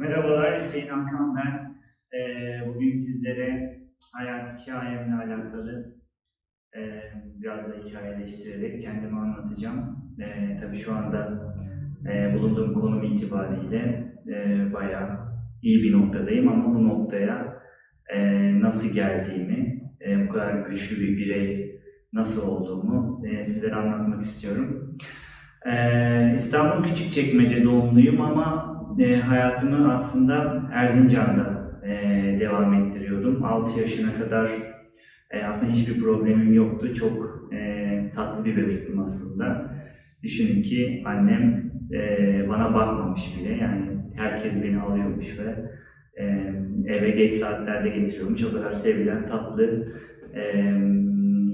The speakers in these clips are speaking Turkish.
Merhabalar Hüseyin Hakan ben. Ee, bugün sizlere hayat hikayemle alakalı e, biraz da hikayeleştirerek kendimi anlatacağım. E, tabii şu anda e, bulunduğum konum itibariyle e, bayağı iyi bir noktadayım ama bu noktaya e, nasıl geldiğimi, e, bu kadar güçlü bir birey nasıl olduğumu e, sizlere anlatmak istiyorum. E, İstanbul Küçükçekmece doğumluyum ama e, hayatımı aslında Erzincan'da e, devam ettiriyordum. 6 yaşına kadar e, aslında hiçbir problemim yoktu. Çok e, tatlı bir bebektim aslında. Düşünün ki annem e, bana bakmamış bile. Yani herkes beni alıyormuş ve e, eve geç saatlerde getiriyormuş. O kadar sevilen tatlı e,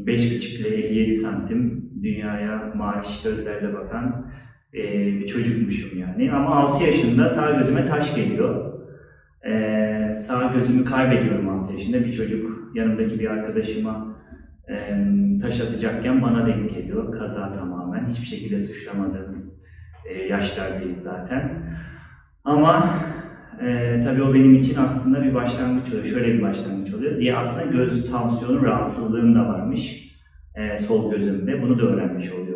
5,5 ile 57 santim dünyaya maviş gözlerle bakan e, bir çocukmuşum yani. Ama 6 yaşında sağ gözüme taş geliyor. E, sağ gözümü kaybediyorum 6 yaşında. Bir çocuk yanımdaki bir arkadaşıma e, taş atacakken bana denk geliyor. Kaza tamamen. Hiçbir şekilde suçlamadığım e, yaşlardayız zaten. Ama e, tabii o benim için aslında bir başlangıç oluyor. Şöyle bir başlangıç oluyor. Diye aslında göz tansiyonu rahatsızlığım da varmış e, sol gözümde. Bunu da öğrenmiş oluyoruz bu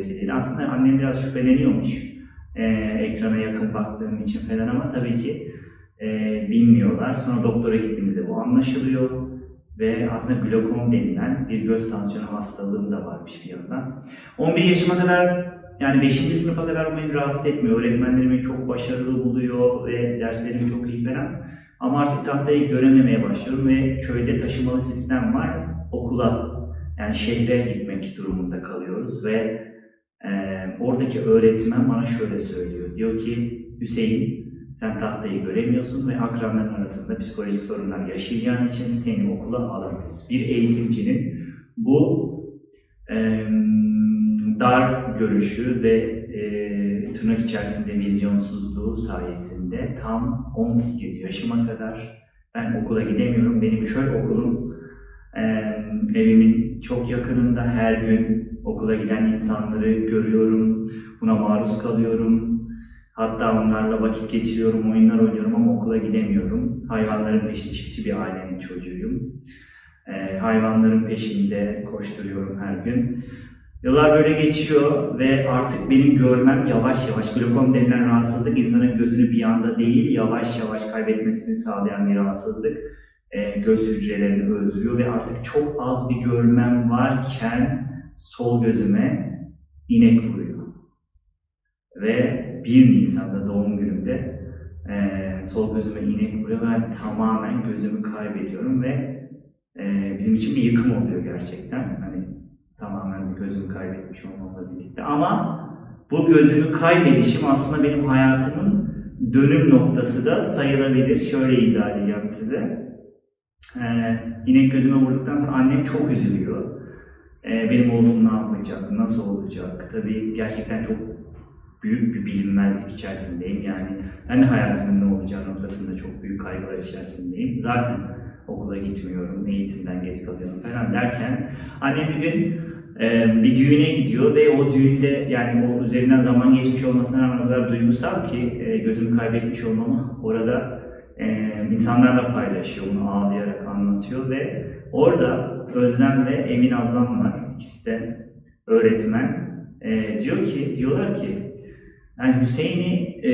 vesileyle. Aslında annem biraz şüpheleniyormuş e, ekrana yakın baktığım için falan ama tabii ki e, bilmiyorlar. Sonra doktora gittiğimizde bu anlaşılıyor ve aslında glokom denilen bir göz tansiyonu hastalığım da varmış bir yandan. 11 yaşıma kadar yani 5. sınıfa kadar beni rahatsız etmiyor. Öğretmenlerimi çok başarılı buluyor ve derslerim çok iyi falan. Ama artık tahtayı görememeye başlıyorum ve köyde taşımalı sistem var. Okula yani şehre gitmek durumunda kalıyoruz ve oradaki öğretmen bana şöyle söylüyor. Diyor ki Hüseyin sen tahtayı göremiyorsun ve akranların arasında psikolojik sorunlar yaşayacağın için seni okula alamayız. Bir eğitimcinin bu e, dar görüşü ve e, tırnak içerisinde vizyonsuzluğu sayesinde tam 18 yaşıma kadar ben okula gidemiyorum. Benim köy okulum e, evimin çok yakınında her gün okula giden insanları görüyorum. Buna maruz kalıyorum. Hatta onlarla vakit geçiriyorum, oyunlar oynuyorum ama okula gidemiyorum. Hayvanların peşi çiftçi bir ailenin çocuğuyum. E, hayvanların peşinde koşturuyorum her gün. Yıllar böyle geçiyor ve artık benim görmem yavaş yavaş, glokom denilen rahatsızlık insanın gözünü bir anda değil, yavaş yavaş kaybetmesini sağlayan bir rahatsızlık. E, göz hücrelerini öldürüyor ve artık çok az bir görmem varken sol gözüme inek vuruyor. Ve 1 Nisan'da doğum günümde e, sol gözüme inek vuruyor ve tamamen gözümü kaybediyorum ve e, bizim için bir yıkım oluyor gerçekten. Hani tamamen gözümü kaybetmiş olmamla birlikte. Ama bu gözümü kaybedişim aslında benim hayatımın dönüm noktası da sayılabilir. Şöyle izah edeceğim size. Ee, inek gözüme vurduktan sonra annem çok üzülüyor. Ee, benim oğlum ne yapacak, nasıl olacak? Tabii gerçekten çok büyük bir bilinmezlik içerisindeyim. Yani ben de hayatımın ne olacağı noktasında çok büyük kaygılar içerisindeyim. Zaten okula gitmiyorum, eğitimden geri kalıyorum falan derken annem bir gün e, bir düğüne gidiyor ve o düğünde yani o üzerinden zaman geçmiş olmasına rağmen o kadar duygusal ki e, gözümü kaybetmiş olmamı orada e, insanlarla paylaşıyor, bunu ağlayarak anlatıyor ve orada Özlem ve Emin ablam var, ikisi de öğretmen. E, diyor ki, diyorlar ki yani Hüseyin'i e,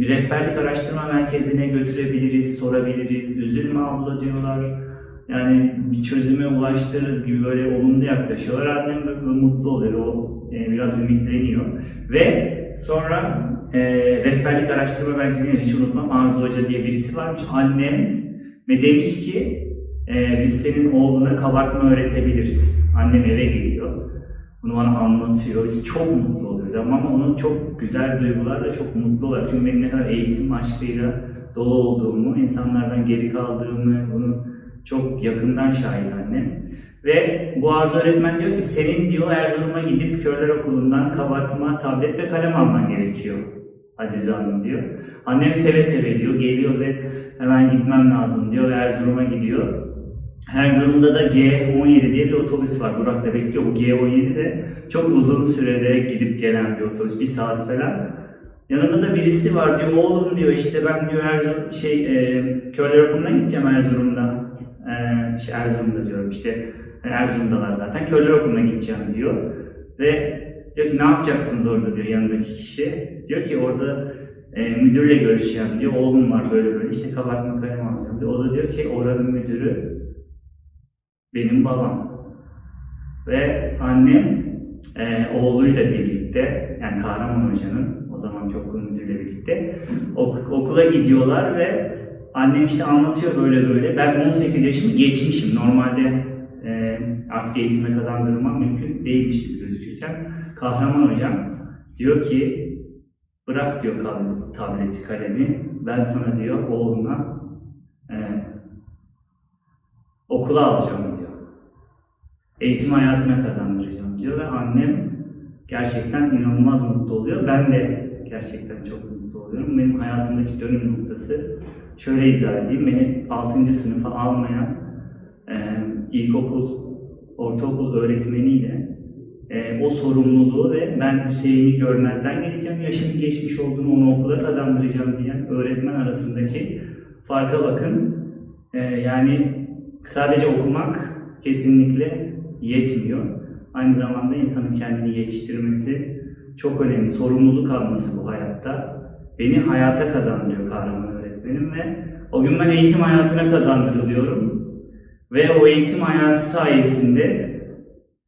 bir rehberlik araştırma merkezine götürebiliriz, sorabiliriz, üzülme abla diyorlar. Yani bir çözüme ulaştırırız gibi böyle olumlu yaklaşıyorlar. Annem böyle mutlu oluyor, o e, biraz ümitleniyor. Ve sonra e, rehberlik araştırma merkezine hiç unutmam Arzu Hoca diye birisi varmış. Annem ve demiş ki e, biz senin oğluna kabartma öğretebiliriz. Annem eve geliyor. Bunu bana anlatıyor. Biz çok mutlu oluyoruz ama onun çok güzel duygularla çok mutlu oluyor. Çünkü benim ne kadar eğitim aşkıyla dolu olduğumu, insanlardan geri kaldığımı, bunu çok yakından şahit annem. Ve bu Arzu öğretmen diyor ki senin diyor Erzurum'a gidip körler okulundan kabartma, tablet ve kalem alman gerekiyor. Azize Hanım diyor. Annem seve seve diyor, geliyor ve hemen gitmem lazım diyor ve Erzurum'a gidiyor. Erzurum'da da G17 diye bir otobüs var. Durakta bekliyor. Bu G17 de çok uzun sürede gidip gelen bir otobüs. Bir saat falan. Yanında da birisi var diyor, oğlum diyor işte ben diyor Erzurum, şey, e, Körler Okulu'na gideceğim Erzurum'da. E, şey, Erzurum'da diyorum işte, Erzurum'dalar zaten, Körler Okulu'na gideceğim diyor. Ve diyor ki ne yapacaksınız orada diyor yanındaki kişi. Diyor ki orada e, müdürle görüşeceğim diyor, oğlum var böyle böyle işte kabartma kalem alacağım diyor. O da diyor ki oranın müdürü benim babam. Ve annem e, oğluyla birlikte, yani Kahraman Hoca'nın o zamanki okul müdürüyle birlikte ok- okula gidiyorlar ve annem işte anlatıyor böyle böyle. Ben 18 yaşımı geçmişim. Normalde artık eğitime kazandırılmam mümkün değilmiş gibi gözükürken Kahraman Hocam diyor ki bırak diyor tableti kalemi ben sana diyor oğluna e, okula alacağım diyor. Eğitim hayatına kazandıracağım diyor ve annem gerçekten inanılmaz mutlu oluyor. Ben de gerçekten çok mutlu oluyorum. Benim hayatımdaki dönüm noktası şöyle izah edeyim. Beni 6. sınıfa almayan e, ilkokul, ortaokul öğretmeniyle e, o sorumluluğu ve ben Hüseyin'i görmezden geleceğim, yaşım geçmiş olduğunu onu okula kazandıracağım diyen öğretmen arasındaki farka bakın. E, yani sadece okumak kesinlikle yetmiyor. Aynı zamanda insanın kendini yetiştirmesi çok önemli. Sorumluluk alması bu hayatta. Beni hayata kazandırıyor kahraman öğretmenim ve o gün ben eğitim hayatına kazandırılıyorum. Ve o eğitim hayatı sayesinde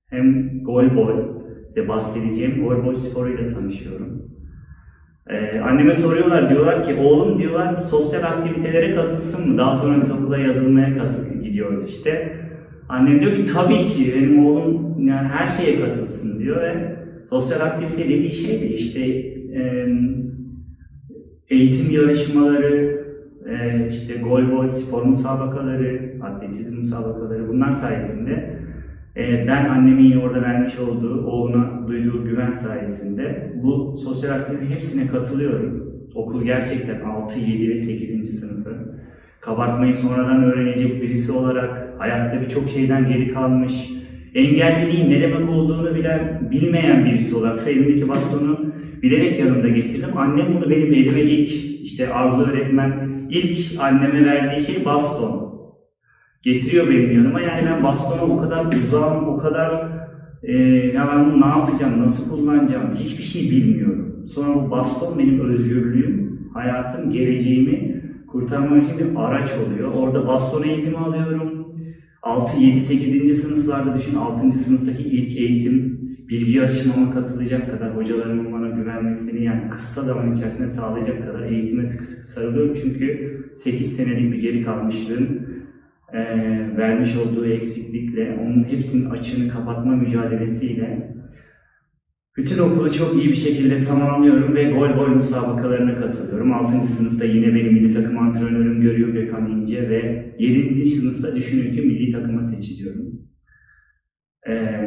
hem golbol, size bahsedeceğim golbol sporuyla tanışıyorum. Ee, anneme soruyorlar, diyorlar ki oğlum diyorlar sosyal aktivitelere katılsın mı? Daha sonra biz okula yazılmaya katıl gidiyoruz işte. Annem diyor ki tabii ki benim oğlum yani her şeye katılsın diyor ve sosyal aktivite dediği şey de işte e, eğitim yarışmaları, e, işte golbol spor musabakaları, atletizm musabakaları bunlar sayesinde e, ben annemin orada vermiş olduğu, oğluna duyduğu güven sayesinde bu sosyal aktivite hepsine katılıyorum. Okul gerçekten 6, 7 ve 8. sınıfı. Kabartmayı sonradan öğrenecek birisi olarak hayatta birçok şeyden geri kalmış, engelliliğin ne demek olduğunu bilen, bilmeyen birisi olarak şu elimdeki bastonu bilerek yanımda getirdim. Annem bunu benim elime ilk, işte Arzu öğretmen ilk anneme verdiği şey baston. Getiriyor benim yanıma. Yani ben bastona o kadar uzağım, o kadar e, ya ben bunu ne yapacağım, nasıl kullanacağım hiçbir şey bilmiyorum. Sonra bu baston benim özgürlüğüm, hayatım, geleceğimi kurtarmam için bir araç oluyor. Orada baston eğitimi alıyorum. 6, 7, 8. sınıflarda düşün 6. sınıftaki ilk eğitim bilgi yarışmama katılacak kadar hocalarımın bana güvenmesini yani kısa zaman içerisinde sağlayacak kadar eğitime sıkı sıkı sarılıyorum. Çünkü 8 senelik bir geri kalmışlığın eee, vermiş olduğu eksiklikle, onun hepsinin açığını kapatma mücadelesiyle bütün okulu çok iyi bir şekilde tamamlıyorum ve gol gol musabakalarına katılıyorum. 6. sınıfta yine benim milli takım antrenörüm görüyor Gökhan İnce ve 7. sınıfta düşünün ki milli takıma seçiliyorum. Ee,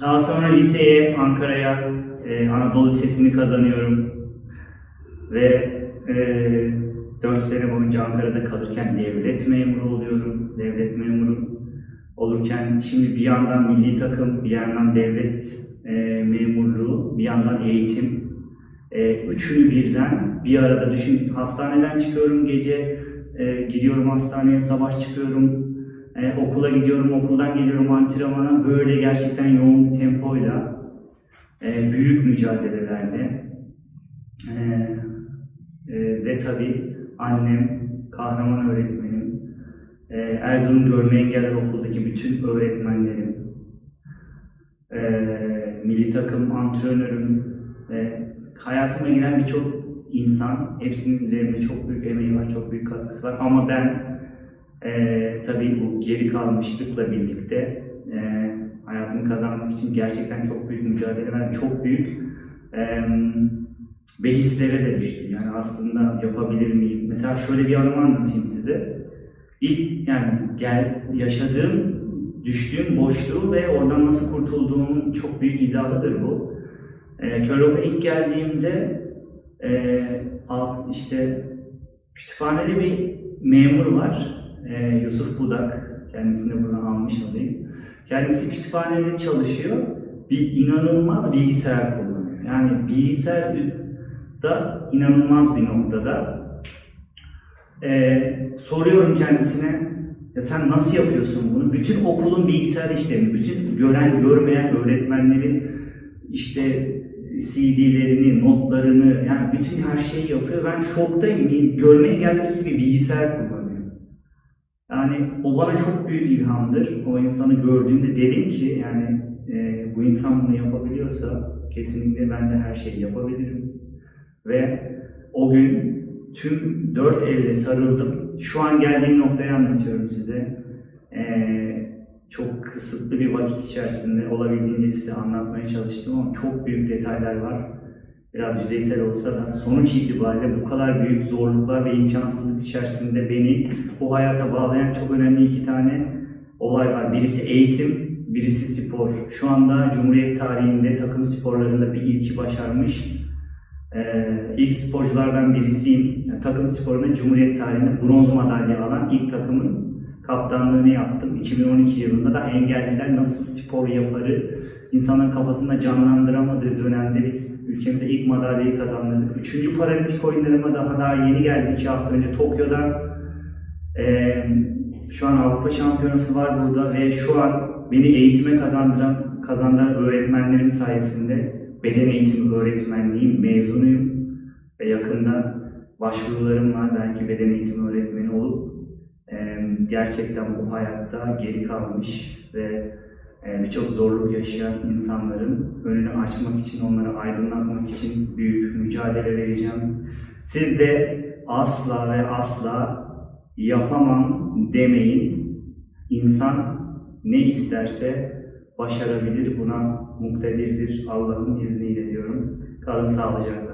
daha sonra liseye, Ankara'ya, e, Anadolu Lisesi'ni kazanıyorum. Ve e, 4 sene boyunca Ankara'da kalırken devlet memuru oluyorum. Devlet memuru olurken şimdi bir yandan milli takım, bir yandan devlet e, memurluğu, bir yandan eğitim. E, üçünü birden bir arada düşün. Hastaneden çıkıyorum gece, e, gidiyorum hastaneye, sabah çıkıyorum, e, okula gidiyorum, okuldan geliyorum antrenmana. Böyle gerçekten yoğun bir tempoyla, e, büyük mücadelelerle e, e, ve tabii annem, kahraman öğretmenim, e, Erzurum Görme Engeller Okulu'ndaki bütün öğretmenlerim, e, milli takım antrenörüm ve hayatıma giren birçok insan, hepsinin üzerinde çok büyük emeği var, çok büyük katkısı var ama ben e, tabii bu geri kalmışlıkla birlikte e, hayatımı kazanmak için gerçekten çok büyük mücadele verdim, çok büyük e, behislere de düştüm. Yani aslında yapabilir miyim? Mesela şöyle bir anımı anlatayım size. İlk yani gel yaşadığım, düştüğüm boşluğu ve oradan nasıl kurtulduğumun çok büyük izahıdır bu. E, Körok'a ilk geldiğimde e, alt, işte kütüphanede bir memur var. E, Yusuf Budak. Kendisini buradan almış olayım. Kendisi kütüphanede çalışıyor. Bir inanılmaz bilgisayar kullanıyor. Yani bilgisayar da inanılmaz bir noktada. Ee, soruyorum kendisine, ya sen nasıl yapıyorsun bunu? Bütün okulun bilgisayar işlerini, bütün gören görmeyen öğretmenlerin işte CD'lerini, notlarını, yani bütün her şeyi yapıyor. Ben şoktayım. Görme engelli birisi bir bilgisayar kullanıyor. Yani o bana çok büyük ilhamdır. O insanı gördüğümde dedim ki yani e, bu insan bunu yapabiliyorsa kesinlikle ben de her şeyi yapabilirim. Ve o gün tüm dört elle sarıldım. Şu an geldiğim noktayı anlatıyorum size. Ee, çok kısıtlı bir vakit içerisinde olabildiğince size anlatmaya çalıştım ama çok büyük detaylar var. Biraz yüzeysel olsa da sonuç itibariyle bu kadar büyük zorluklar ve imkansızlık içerisinde beni bu hayata bağlayan çok önemli iki tane olay var. Birisi eğitim, birisi spor. Şu anda Cumhuriyet tarihinde takım sporlarında bir ilki başarmış ee, ilk sporculardan birisiyim. Yani takım sporunda Cumhuriyet tarihinde bronz madalya alan ilk takımın kaptanlığını yaptım. 2012 yılında da engelliler nasıl spor yaparı insanların kafasında canlandıramadığı dönemde biz ülkemize ilk madalyayı kazandırdık. Üçüncü paralimpik oyunlarıma daha daha yeni geldi. iki hafta önce Tokyo'dan. Ee, şu an Avrupa Şampiyonası var burada ve şu an beni eğitime kazandıran kazandıran öğretmenlerim sayesinde beden eğitimi öğretmenliğim mezunuyum ve yakında başvurularım var belki beden eğitimi öğretmeni olup gerçekten bu hayatta geri kalmış ve birçok zorluk yaşayan insanların önünü açmak için, onları aydınlatmak için büyük mücadele vereceğim. Siz de asla ve asla yapamam demeyin. İnsan ne isterse başarabilir. Buna muktedirdir Allah'ın izniyle diyorum. Kalın sağlıcakla.